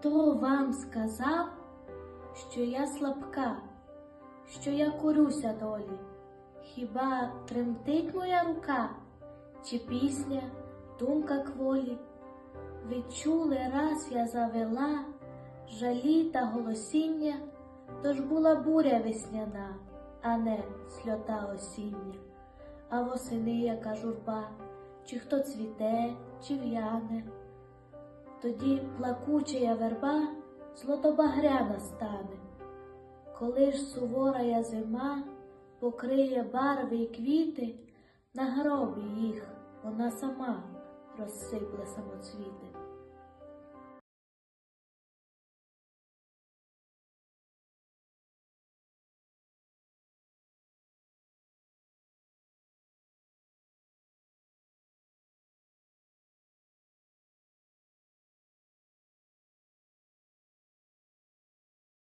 Хто вам сказав, що я слабка, що я курюся долі? Хіба тремтить моя рука, чи пісня, думка кволі? Ви чули, раз я завела жалі та голосіння, тож була буря весняна, а не сльота осіння, а восени яка журба, чи хто цвіте, чи в'яне. Тоді плакучая верба злотобагряна стане, коли ж суворая зима покриє барви й квіти, на гробі їх вона сама розсипле самоцвіти.